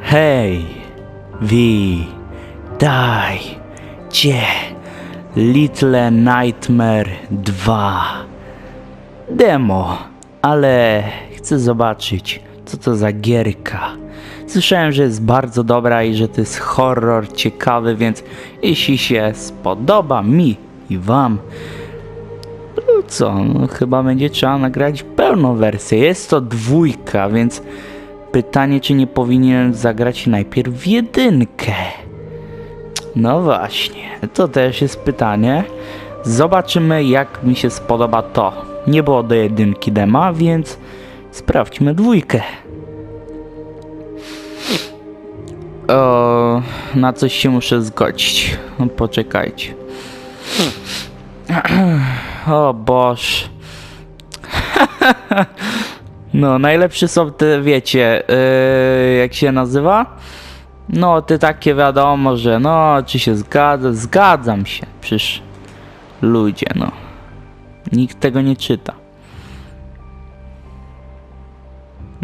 Hej, witajcie, Little Nightmare 2 demo, ale chcę zobaczyć, co to za gierka. Słyszałem, że jest bardzo dobra i że to jest horror ciekawy, więc jeśli się spodoba mi i wam, to co, no chyba będzie trzeba nagrać pełną wersję. Jest to dwójka, więc pytanie, czy nie powinienem zagrać najpierw w jedynkę. No właśnie, to też jest pytanie. Zobaczymy, jak mi się spodoba to. Nie było do jedynki dema, więc sprawdźmy dwójkę. O, na coś się muszę zgodzić. No, Poczekajcie. O Boż. No, najlepsze są te, wiecie, yy, jak się nazywa? No, te takie wiadomo, że no, czy się zgadza, zgadzam się, przecież ludzie, no. Nikt tego nie czyta.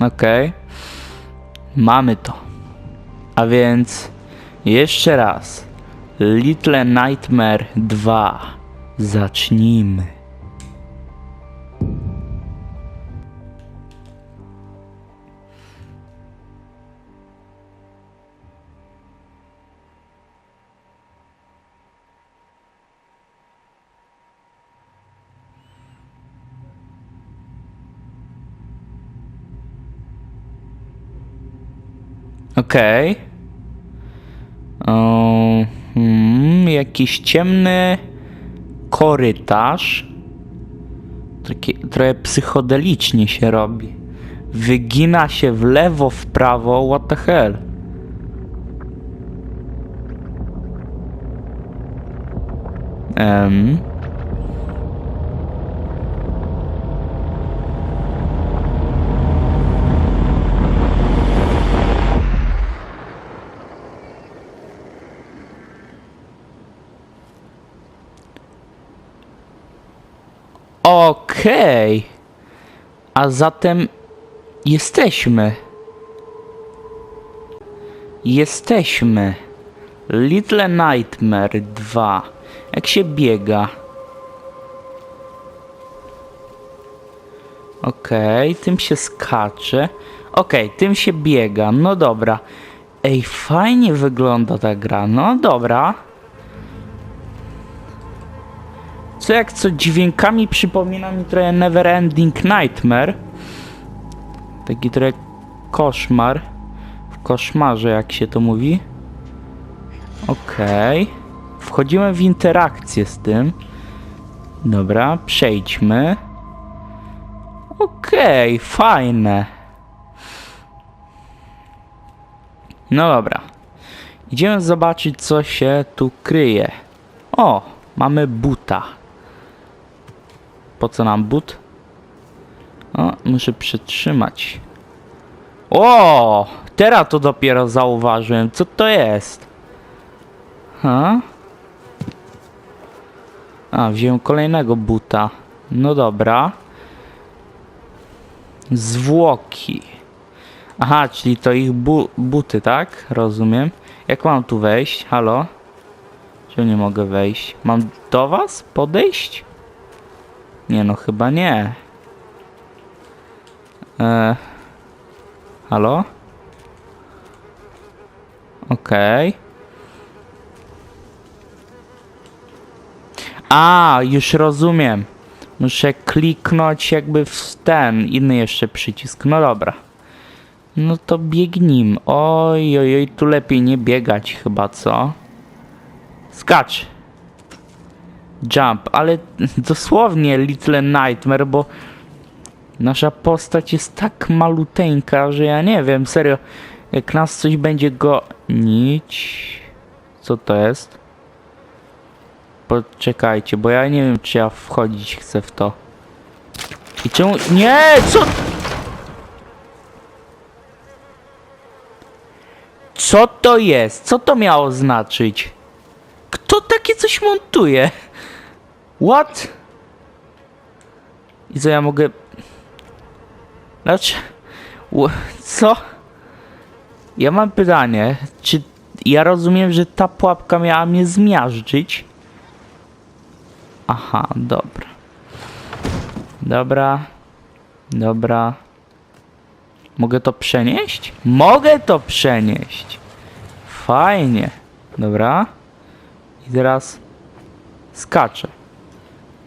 Okej. Mamy to. A więc jeszcze raz. Little Nightmare 2. Zacznijmy. Okej. O, hmm, jakiś ciemny korytarz. Taki, trochę psychodelicznie się robi. Wygina się w lewo, w prawo. What the hell? Em. Okej. A zatem jesteśmy. Jesteśmy. Little Nightmare 2. Jak się biega? Okej, tym się skacze. Okej, tym się biega. No dobra. Ej, fajnie wygląda ta gra. No dobra. Co jak co dźwiękami przypomina mi trochę Neverending Nightmare. Taki trochę koszmar. W koszmarze jak się to mówi. Okej. Wchodzimy w interakcję z tym. Dobra, przejdźmy. Okej, fajne. No dobra. Idziemy zobaczyć, co się tu kryje. O, mamy buta. Po co nam but? O, muszę przytrzymać. O! Teraz to dopiero zauważyłem. Co to jest? Ha? A, wziąłem kolejnego buta. No dobra. Zwłoki. Aha, czyli to ich bu buty, tak? Rozumiem. Jak mam tu wejść? Halo? Czy nie mogę wejść? Mam do was podejść? Nie no, chyba nie. E... Halo? Okej. A, już rozumiem. Muszę kliknąć jakby w ten inny jeszcze przycisk. No dobra. No to biegnijmy. Oj, oj, oj, tu lepiej nie biegać chyba, co? Skacz. Jump, ale dosłownie Little Nightmare, bo nasza postać jest tak maluteńka, że ja nie wiem, serio, jak nas coś będzie gonić... Co to jest? Poczekajcie, bo ja nie wiem, czy ja wchodzić chcę w to. I czemu... Nie! Co? Co to jest? Co to miało znaczyć? Kto takie coś montuje? What? I co ja mogę... Ło- Co? Ja mam pytanie, czy ja rozumiem, że ta pułapka miała mnie zmiażdżyć? Aha, dobra. Dobra. Dobra. Mogę to przenieść? Mogę to przenieść. Fajnie. Dobra. I teraz skaczę.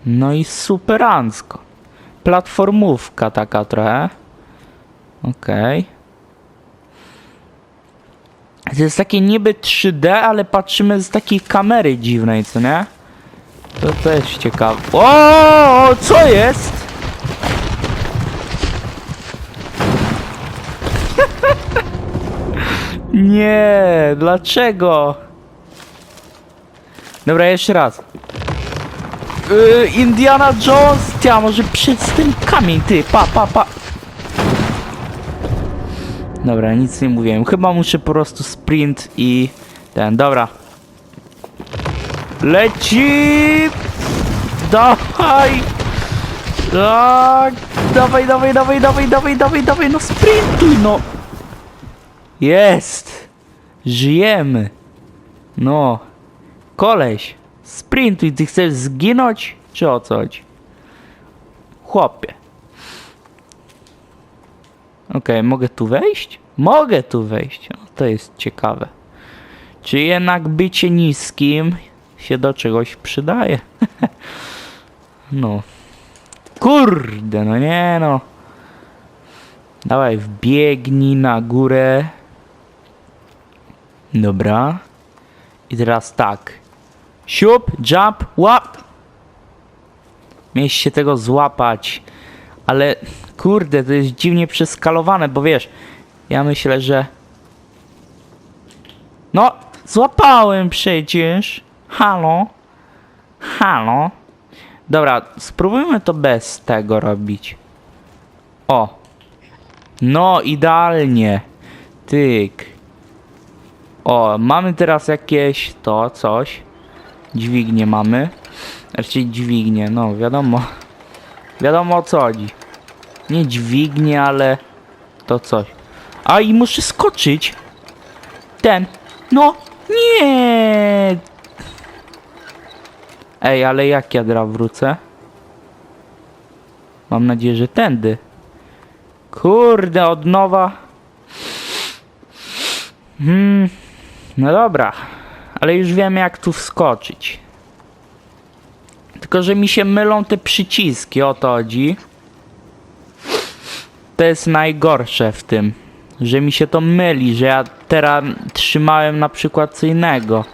No i superancko. Platformówka taka trochę. Okej. To jest takie niby 3D, ale patrzymy z takiej kamery dziwnej, co nie? To też ciekawe. O, co jest? Nie, dlaczego? Dobra, jeszcze raz. Yy, Indiana Jones, ty, a może przez ten kamień, ty, pa, pa, pa. Dobra, nic nie mówiłem. Chyba muszę po prostu sprint i ten, dobra. Leci! Dawaj! Tak! Dawaj, dawaj, dawaj, dawaj, dawaj, dawaj, dawaj, no sprintuj, no! Jest! Żyjemy! No! Koleś! Sprintuj, ty chcesz zginąć? Czy o co chodzi? Chłopie. Okej, mogę tu wejść? Mogę tu wejść. No, to jest ciekawe. Czy jednak bycie niskim się do czegoś przydaje? no. Kurde, no nie no. Dawaj, wbiegnij na górę. Dobra. I teraz tak. Siup, jump, łap. Się tego złapać. Ale kurde, to jest dziwnie przeskalowane, bo wiesz, ja myślę, że... No, złapałem przecież. Halo? Halo? Dobra, spróbujmy to bez tego robić. O. No, idealnie. Tyk. O, mamy teraz jakieś to, coś. Dźwignię mamy. Znaczy dźwignię, no wiadomo. Wiadomo o co chodzi. Nie dźwignię, ale to coś. A i muszę skoczyć. Ten. No, nie. Ej, ale jak ja teraz wrócę? Mam nadzieję, że tędy. Kurde, od nowa. Hmm. No dobra. Ale już wiem jak tu wskoczyć. Tylko, że mi się mylą te przyciski, o to chodzi. To jest najgorsze w tym, że mi się to myli, że ja teraz trzymałem na przykład co innego.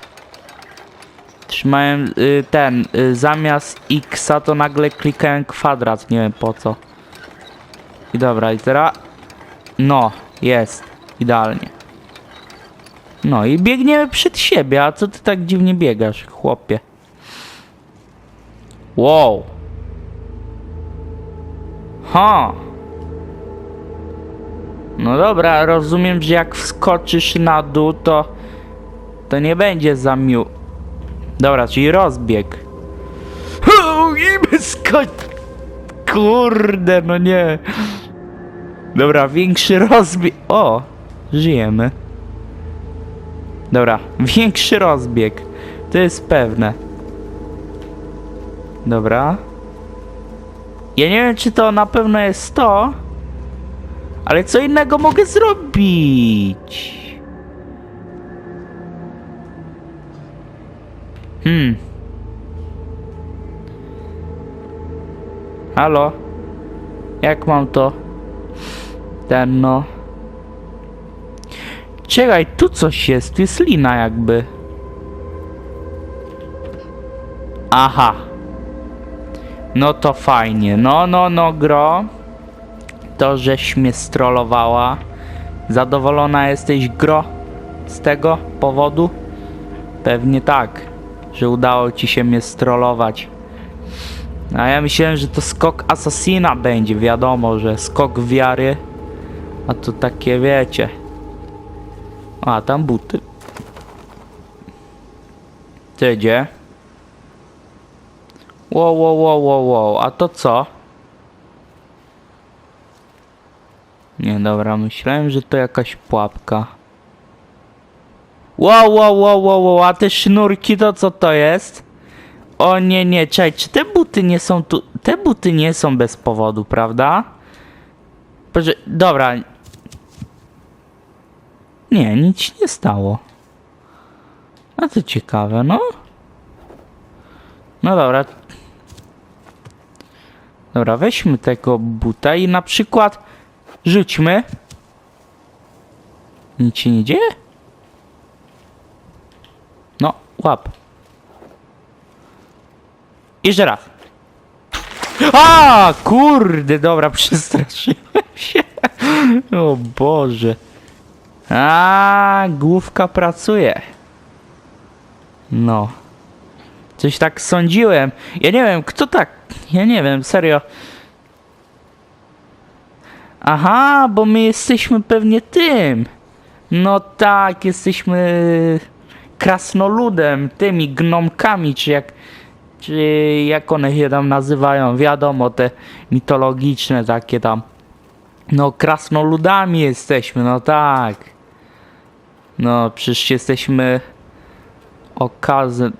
Trzymałem y, ten, y, zamiast X to nagle klikałem kwadrat, nie wiem po co. I dobra, i teraz... No, jest, idealnie. No i biegniemy przed siebie, a co ty tak dziwnie biegasz, chłopie? Wow. Ha. No dobra, rozumiem, że jak wskoczysz na dół, to to nie będzie za miu. Dobra, czyli rozbieg. I skocz... Kurde, no nie. Dobra, większy rozbieg. O, żyjemy. Dobra, większy rozbieg. To jest pewne. Dobra. Ja nie wiem, czy to na pewno jest to. Ale co innego mogę zrobić? Hmm. Halo? Jak mam to? Ten no. Czekaj, tu coś jest, tu jest lina jakby. Aha. No to fajnie. No, no, no, gro. To, żeś mnie strollowała. Zadowolona jesteś, gro? Z tego powodu? Pewnie tak, że udało ci się mnie strollować. A ja myślałem, że to skok Assassina będzie. Wiadomo, że skok wiary. A to takie wiecie. A, tam buty. Ty gdzie? Wow, wow, wow, wow, wow. A to co? Nie, dobra, myślałem, że to jakaś pułapka. Wow, wow, wow, wow, wow, a te sznurki to co to jest? O nie, nie, czekaj, czy te buty nie są tu... Te buty nie są bez powodu, prawda? Proszę, dobra. Nie, nic się nie stało. A to ciekawe, no. No dobra. Dobra, weźmy tego buta i na przykład rzućmy. Nic się nie dzieje? No, łap. Jeszcze raz. A, kurde, dobra, przestraszyłem się. O Boże. A, główka pracuje. No. Coś tak sądziłem. Ja nie wiem, kto tak. Ja nie wiem, serio. Aha, bo my jesteśmy pewnie tym. No tak, jesteśmy krasnoludem, tymi gnomkami, czy jak, czy jak one się tam nazywają, wiadomo, te mitologiczne takie tam. No, krasnoludami jesteśmy, no tak. No, przecież jesteśmy okazy...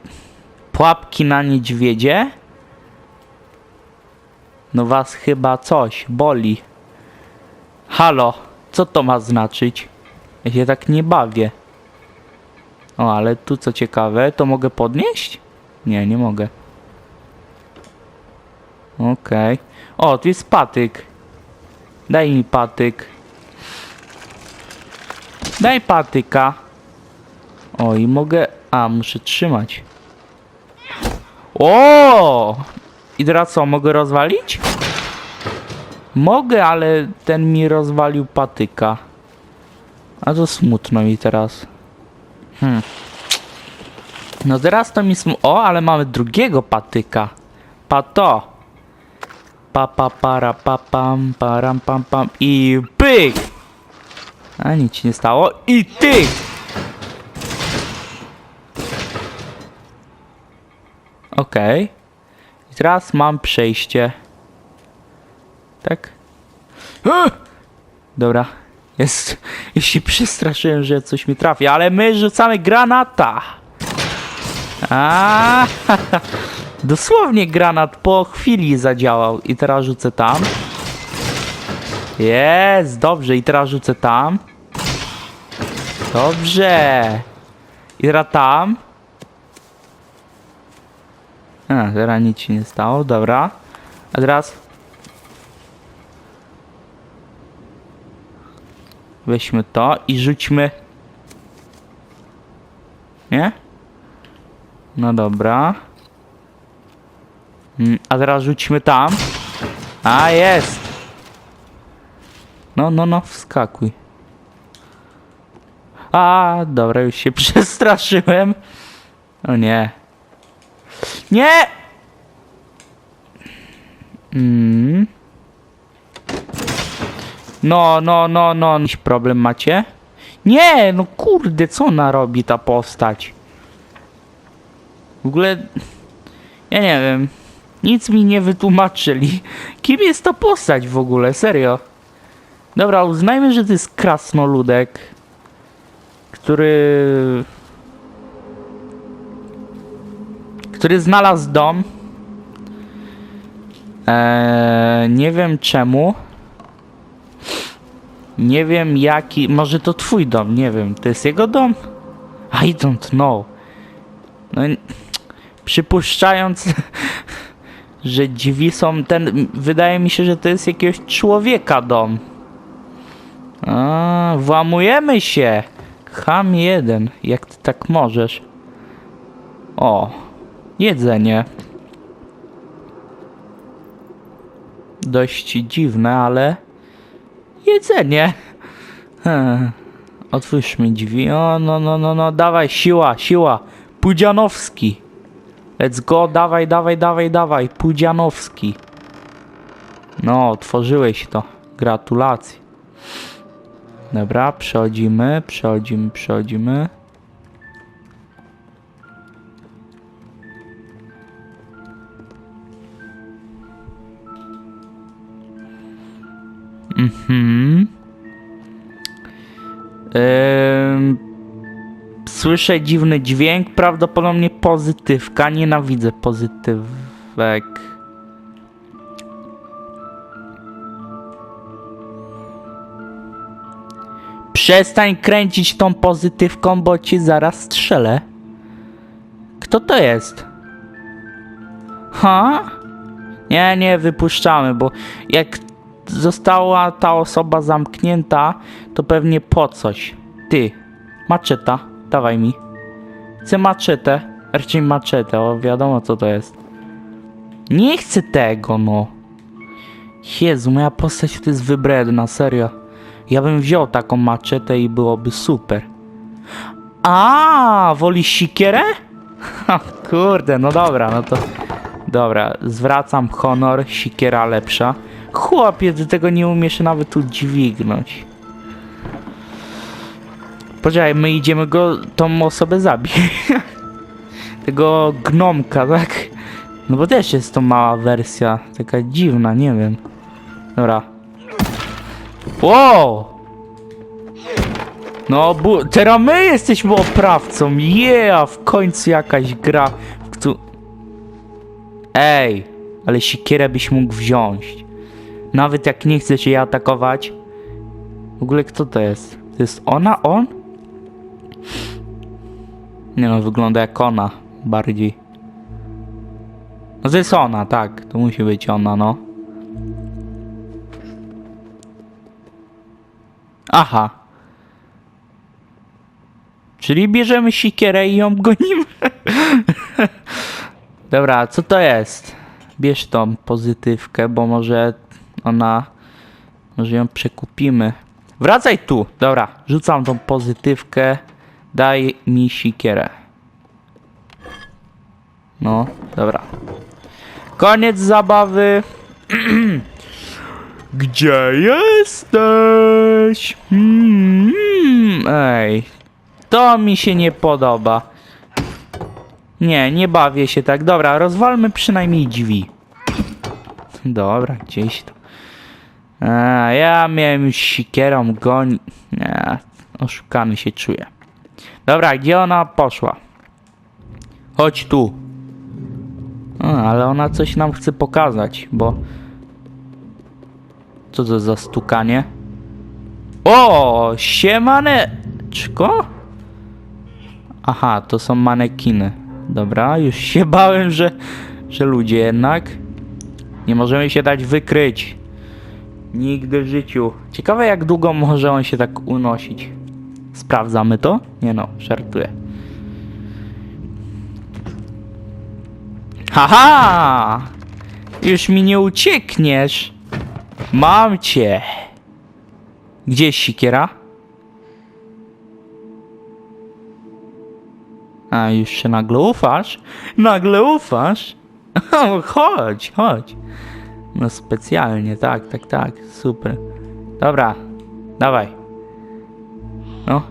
Pułapki na niedźwiedzie? No was chyba coś boli. Halo, co to ma znaczyć? Ja się tak nie bawię. O, ale tu co ciekawe, to mogę podnieść? Nie, nie mogę. Okej. O, tu jest patyk. Daj mi patyk. Daj patyka. O, i mogę... A, muszę trzymać. O! I teraz co, mogę rozwalić? Mogę, ale ten mi rozwalił patyka. A to smutno mi teraz. Hmm. No teraz to mi smu... O, ale mamy drugiego patyka. Pato. Pa pa para pa pam param pam pam i pyk! A nic się nie stało. I ty! Okej. I teraz mam przejście. Tak? Dobra. Jest. Jeśli przestraszyłem, że coś mi trafi, ale my rzucamy granata. A, Dosłownie granat po chwili zadziałał. I teraz rzucę tam. Jest, dobrze. I teraz rzucę tam. Dobrze. I teraz tam. A, teraz nic się nie stało, dobra. A teraz... Weźmy to i rzućmy... Nie? No dobra. Mm, A teraz rzućmy tam. A, jest! No, no, no, wskakuj. A, dobra, już się przestraszyłem. O nie. Nie! Mm. No, no, no, no. Jakiś problem macie? Nie, no kurde, co ona robi ta postać? W ogóle... Ja nie wiem. Nic mi nie wytłumaczyli. Kim jest ta postać w ogóle? Serio. Dobra, uznajmy, że to jest krasnoludek, który który znalazł dom. Eee, nie wiem czemu. Nie wiem jaki. Może to twój dom, nie wiem. To jest jego dom? I don't know. No, przypuszczając, że drzwi są ten. Wydaje mi się, że to jest jakiegoś człowieka dom. A, włamujemy się. Ham jeden. Jak ty tak możesz? O. Jedzenie. Dość dziwne, ale jedzenie. Hmm. Otwórz mi drzwi. O, no, no, no, no, dawaj, siła, siła. Pudzianowski. Let's go, dawaj, dawaj, dawaj, dawaj. Pudzianowski. No, otworzyłeś to. Gratulacje. Dobra, przechodzimy, przechodzimy, przechodzimy. Mhm. Słyszę dziwny dźwięk, prawdopodobnie pozytywka. Nienawidzę pozytywek. Przestań kręcić tą pozytywką, bo ci zaraz strzelę. Kto to jest? Ha? Nie, nie, wypuszczamy, bo jak została ta osoba zamknięta, to pewnie po coś. Ty, maczeta, dawaj mi. Chcę maczetę, raczej maczetę, o wiadomo co to jest. Nie chcę tego, no. Jezu, moja postać to jest wybredna, serio. Ja bym wziął taką maczetę i byłoby super. A, woli sikierę? Kurde, no dobra, no to... Dobra, zwracam honor, sikiera lepsza. Chłopie, ty tego nie umiesz nawet udźwignąć. Poczekaj, my idziemy go, tą osobę zabić. tego gnomka, tak? No bo też jest to mała wersja, taka dziwna, nie wiem. Dobra. Wow! No, bu- teraz my jesteśmy oprawcą. Yeah, w końcu jakaś gra, w któ... Ej, ale siekierę byś mógł wziąć. Nawet jak nie chce się atakować. W ogóle kto to jest? To jest ona? On? Nie no, wygląda jak ona. Bardziej. No to jest ona, tak. To musi być ona, no. Aha. Czyli bierzemy sikierę i ją gonimy. Dobra, co to jest? Bierz tą pozytywkę, bo może ona... Może ją przekupimy. Wracaj tu! Dobra, rzucam tą pozytywkę. Daj mi sikierę. No, dobra. Koniec zabawy. Gdzie jesteś? Hmm, ej, to mi się nie podoba. Nie, nie bawię się tak. Dobra, rozwalmy przynajmniej drzwi. Dobra, gdzieś to. A, ja miałem już sikierą goń. Nie, oszukany się czuję. Dobra, gdzie ona poszła? Chodź tu. A, ale ona coś nam chce pokazać, bo... Co to za stukanie? O, siemaneczko? Aha, to są manekiny. Dobra, już się bałem, że, że ludzie jednak. Nie możemy się dać wykryć. Nigdy w życiu. Ciekawe jak długo może on się tak unosić. Sprawdzamy to? Nie no, żartuję. Haha! Już mi nie uciekniesz. Mam cię. Gdzie jest sikiera? A, już się nagle ufasz? Nagle ufasz? Chodź, chodź. No specjalnie, tak, tak, tak, super. Dobra, dawaj. No.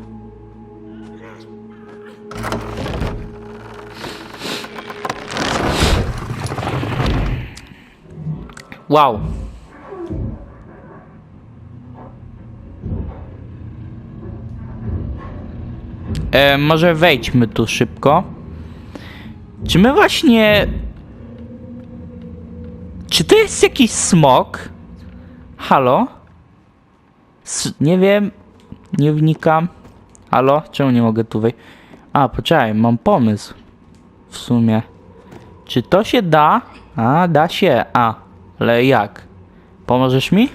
Wow. E, może wejdźmy tu szybko. Czy my właśnie. Czy to jest jakiś smok? Halo? S nie wiem. Nie wnikam. Halo? Czemu nie mogę tu wejść? A, poczekaj, mam pomysł. W sumie. Czy to się da? A, da się. A, ale jak? Pomożesz mi?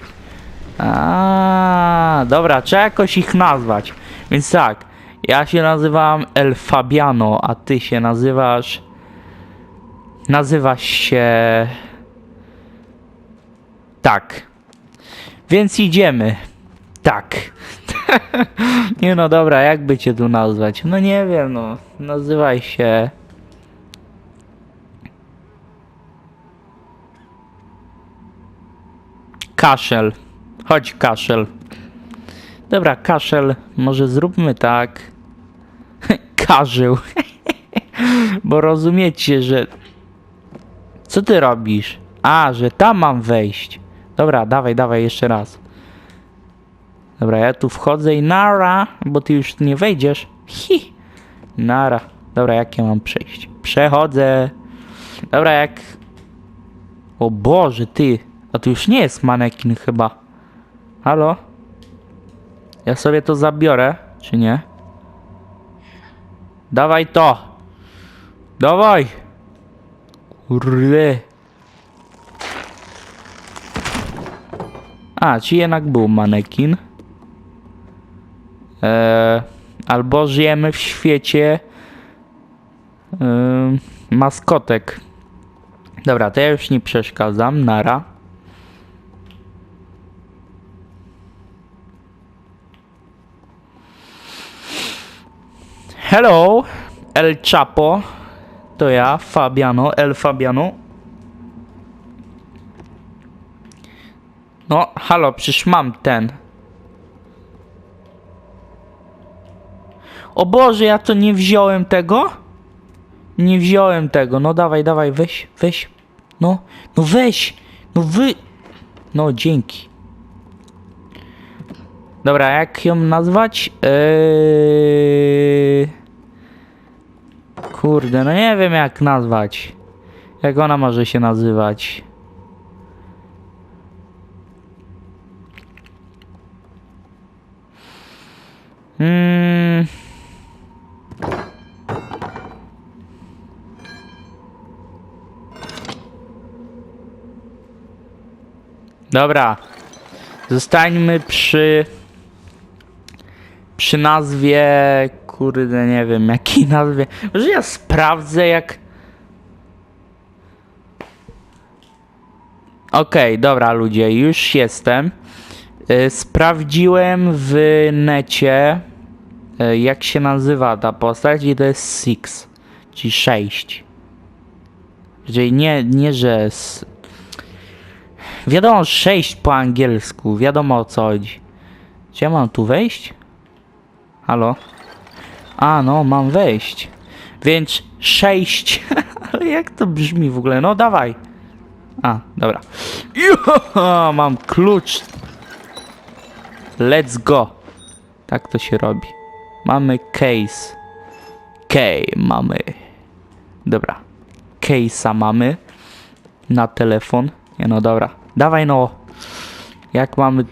A, dobra, trzeba jakoś ich nazwać. Więc tak, ja się nazywam El Fabiano, a ty się nazywasz. Nazywasz się. Tak. Więc idziemy. Tak. nie no dobra, jakby cię tu nazwać? No nie wiem, no. Nazywaj się. Kaszel. Chodź, kaszel. Dobra, kaszel, może zróbmy tak. Karzył. Bo rozumiecie, że... Co ty robisz? A, że tam mam wejść. Dobra, dawaj, dawaj, jeszcze raz. Dobra, ja tu wchodzę i nara, bo ty już nie wejdziesz. Hi. Nara. Dobra, jak ja mam przejść? Przechodzę. Dobra, jak... O Boże, ty. A to już nie jest manekin chyba. Halo? Ja sobie to zabiorę, czy nie? Dawaj to! Dawaj! Kurde. A, czy jednak był manekin? Eee, albo żyjemy w świecie em, maskotek. Dobra, to ja już nie przeszkadzam. Nara. Hello, El Chapo. To ja, Fabiano, El Fabiano. No, halo, przecież mam ten. O Boże, ja to nie wziąłem tego? Nie wziąłem tego. No dawaj, dawaj, weź, weź. No, no weź. No wy... No, dzięki. Dobra, jak ją nazwać? Eee... Kurde, no nie wiem jak nazwać. Jak ona może się nazywać? Hmm. Dobra. Zostańmy przy. Przy nazwie. Kurde, nie wiem jakiej nazwie. Może ja sprawdzę jak. Okej, dobra ludzie, już jestem. Y, Sprawdziłem w necie, y, jak się nazywa ta postać i to jest Six, czyli 6. Czyli nie, nie że... Wiadomo, 6 po angielsku, wiadomo o co chodzi. Czy ja mam tu wejść? Halo? A, no, mam wejść. Więc 6. Ale jak to brzmi w ogóle? No, dawaj. A, dobra. Jo, mam klucz Let's go. Tak to się robi. Mamy case. Key mamy. Dobra. Case'a mamy. Na telefon. Nie no dobra. Dawaj no. Jak mamy...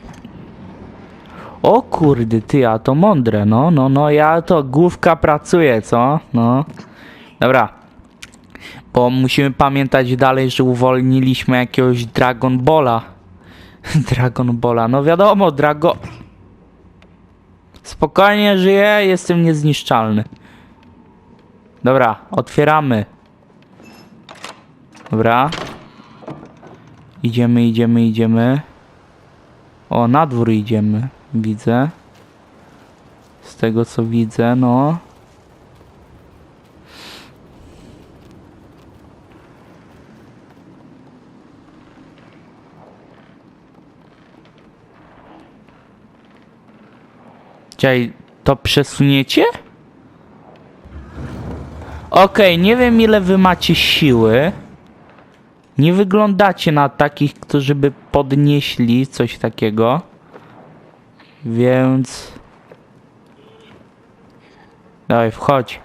O kurde ty, a to mądre, no, no, no, ja to główka pracuje, co? No. Dobra. Bo musimy pamiętać dalej, że uwolniliśmy jakiegoś Dragon Balla. Dragon Balla, no wiadomo, Drago... Spokojnie żyję, jestem niezniszczalny. Dobra, otwieramy. Dobra. Idziemy, idziemy, idziemy. O, na dwór idziemy, widzę. Z tego co widzę, no. Czekaj, to przesuniecie? Okej, nie wiem ile wy macie siły. Nie wyglądacie na takich, którzy by podnieśli coś takiego. Więc... Dawaj, wchodź.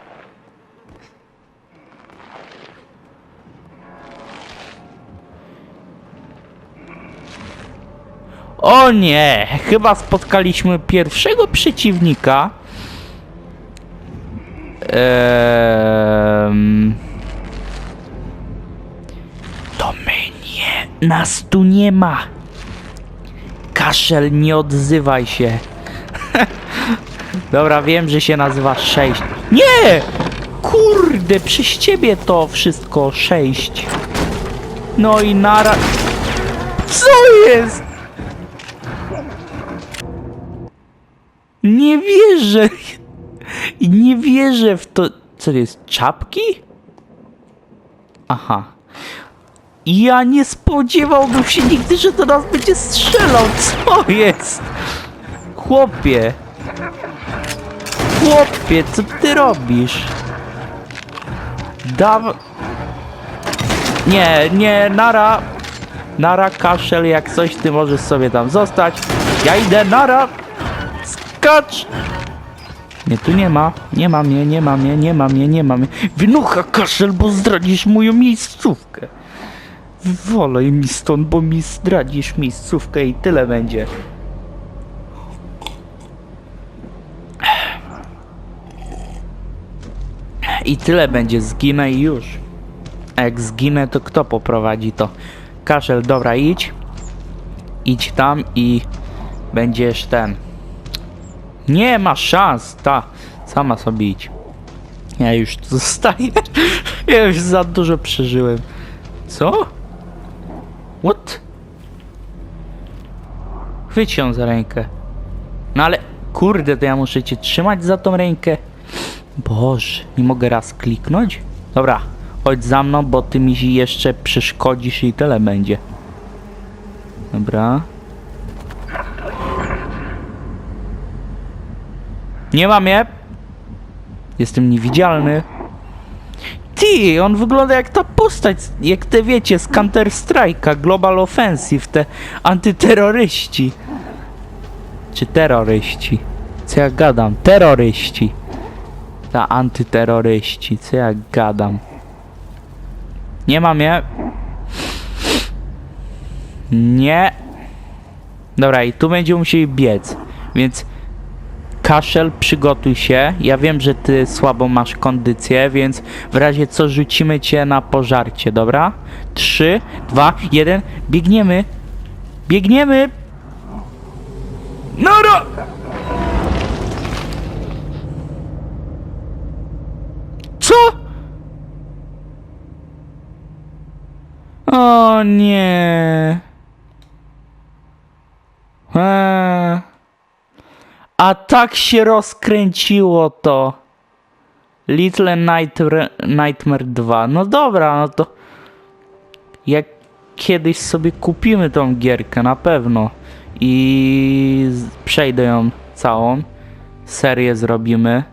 O nie! Chyba spotkaliśmy pierwszego przeciwnika. To my nie. Nas tu nie ma. Kaszel, nie odzywaj się. Dobra, wiem, że się nazywa 6. Nie! Kurde, przez ciebie to wszystko 6. No i nara... Co jest? Nie wierzę. Nie wierzę w to. Co to jest? Czapki? Aha. Ja nie spodziewałbym się nigdy, że do nas będzie strzelał. Co jest? chłopie! Chłopie, co ty robisz? Daw... Nie, nie, nara. Nara, kaszel, jak coś, ty możesz sobie tam zostać. Ja idę, nara. Skacz! Nie, tu nie ma. Nie ma mnie, nie ma mnie, nie ma mnie, nie ma mnie. Wynucha kaszel, bo zdradzisz moją miejscówkę. Wolej mi stąd, bo mi zdradzisz miejscówkę i tyle będzie. I tyle będzie, zginę i już. A jak zginę, to kto poprowadzi to? Kaszel, dobra, idź. Idź tam i będziesz ten. Nie ma szans, ta. Sama sobie idź. Ja już tu zostaję. Ja już za dużo przeżyłem. Co? What? Chwyć ją za rękę. No ale kurde, to ja muszę cię trzymać za tą rękę. Boże, nie mogę raz kliknąć? Dobra, chodź za mną, bo ty mi jeszcze przeszkodzisz i tyle będzie. Dobra. Nie mam je. Jestem niewidzialny. Ty, on wygląda jak ta postać, jak te wiecie, z Counter Strike'a, Global Offensive, te antyterroryści. Czy terroryści? Co ja gadam? Terroryści. Ta antyterroryści, co ja gadam? Nie mam je. Nie. Dobra, i tu będziemy musieli biec, więc Kaszel, przygotuj się. Ja wiem, że ty słabo masz kondycję, więc w razie co rzucimy cię na pożarcie, dobra? 3, 2, 1, biegniemy. Biegniemy. Nara! Co? O nie. Eee. A tak się rozkręciło to. Little Nightmare, Nightmare 2. No dobra, no to jak kiedyś sobie kupimy tą gierkę, na pewno. I przejdę ją całą. Serię zrobimy.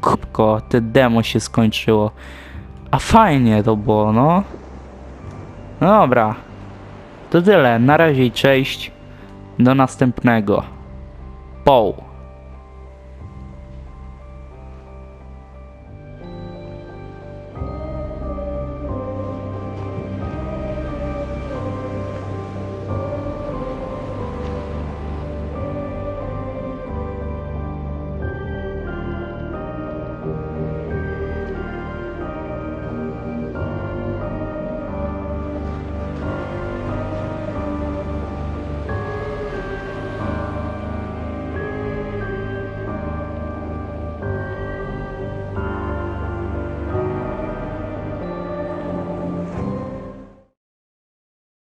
Kupko, te demo się skończyło. A fajnie to było, no. No dobra. To tyle. Na razie cześć. Do następnego. 爆